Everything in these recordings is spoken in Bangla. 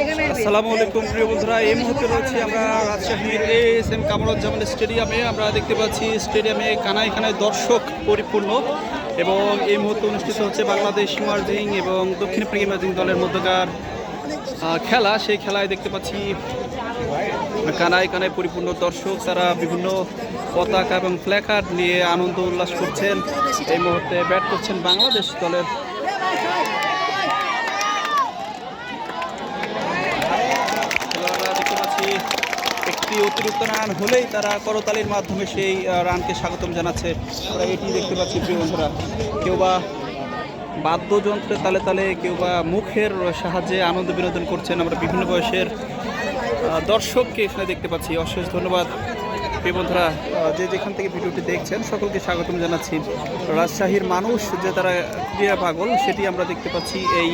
আসসালামু আলাইকুম, প্রিয় বন্ধুরা। এই মুহূর্তে রয়েছে আমরা রাজশাহীর এস এম কামরুজ্জামান স্টেডিয়ামে। আমরা দেখতে পাচ্ছি স্টেডিয়ামে কানায় কানায় দর্শক পরিপূর্ণ এবং এই মুহূর্তে অনুষ্ঠিত হচ্ছে বাংলাদেশ ইমার্জিং এবং দক্ষিণ আফ্রিকা ইমার্জিং দলের মধ্যকার খেলা। সেই খেলায় দেখতে পাচ্ছি কানায় কানায় পরিপূর্ণ দর্শক তারা বিভিন্ন পতাকা এবং প্ল্যাকার্ড নিয়ে আনন্দ উল্লাস করছেন। এই মুহূর্তে ব্যাট করছেন বাংলাদেশ দলের খেলোয়াড়রা দেখতে পাচ্ছি একটি অতিরিক্ত রান হলেই তারা করতালির মাধ্যমে সেই রানকে স্বাগতম জানাচ্ছে। আমরা এটি দেখতে পাচ্ছি, প্রিয় বন্ধুরা। কেউ বা বাদ্যযন্ত্রের তালে তালে, কেউ বা মুখের সাহায্যে আনন্দ বিনোদন করছেন। আমরা বিভিন্ন বয়সের দর্শককে এখানে দেখতে পাচ্ছি। অশেষ ধন্যবাদ। প্রিয় বন্ধুরা যে যেখান থেকে ভিডিওটি দেখছেন, সকলকে স্বাগতম জানাচ্ছি। রাজশাহীর মানুষ যে তারা ক্রীড়া পাগল, সেটি আমরা দেখতে পাচ্ছি এই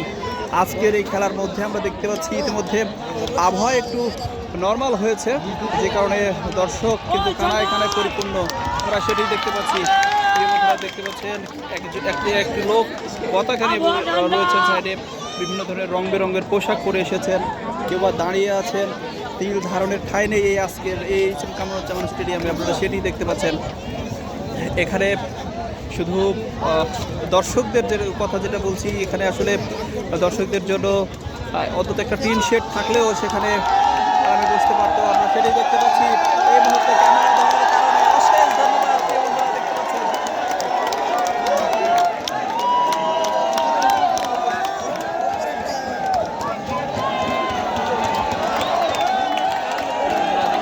আজকের এই খেলার মধ্যে আমরা দেখতে পাচ্ছি ইতিমধ্যে আবহাওয়া একটু নর্মাল হয়েছে, যে কারণে দর্শক কিন্তু কানায় কানায় পরিপূর্ণ আমরা সেটি দেখতে পাচ্ছি। দেখতে পাচ্ছেন একটি একটি লোক পতাকা নিয়ে রয়েছেন সাইডে। বিভিন্ন ধরনের রং বেরঙের পোশাক পরে এসেছেন। কেউ বা দাঁড়িয়ে আছেন, তিল ধারণের ঠাঁই নেই এই আজকের এই কামরুজ্জামান স্টেডিয়ামে। আপনারা সেটি দেখতে পাচ্ছেন। এখানে শুধু দর্শকদের যে কথা যেটা বলছি, এখানে আসলে দর্শকদের জন্য অন্তত একটা টিন শেড থাকলেও সেখানে আমি বুঝতে পারতো আমরা সেটাই দেখতে পাচ্ছি এই মুহূর্তে ক্যামেরা ধরার কারণে অশেষ ধন্যবাদ প্রিয় বন্ধুরা দেখতে পাচ্ছেন দেখতে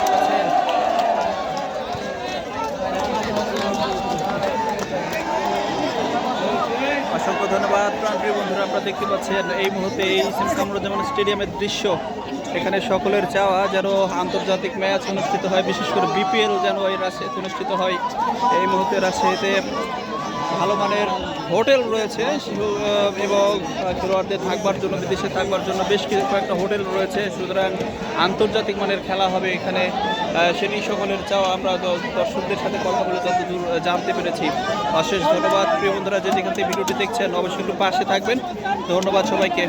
পাচ্ছেন অসংখ্য ধন্যবাদ। প্রাণপ্রিয় বন্ধুরা আপনারা দেখতে পাচ্ছেন এই মুহূর্তে এই সিম কামরুজ্জামান স্টেডিয়ামের দৃশ্য। এখানে সকলের চাওয়া যেন আন্তর্জাতিক ম্যাচ অনুষ্ঠিত হয়, বিশেষ করে বিপিএল যেন এই রাজশাহীতে অনুষ্ঠিত হয়। এই মুহূর্তে রাজশাহীতে ভালো মানের হোটেল রয়েছে এবং খেলোয়াড়দের থাকবার জন্য, বিদেশে থাকবার জন্য বেশ কিছু কয়েকটা হোটেল রয়েছে। সুতরাং আন্তর্জাতিক মানের খেলা হবে এখানে সেটি সকলের চাওয়া। আমরা দর্শকদের সাথে কথা বলে যতদূর জানতে পেরেছি। অশেষ ধন্যবাদ। প্রিয় বন্ধুরা, যে যেখান থেকে ভিডিওটি দেখছেন, অবশ্যই একটু পাশে থাকবেন। ধন্যবাদ সবাইকে।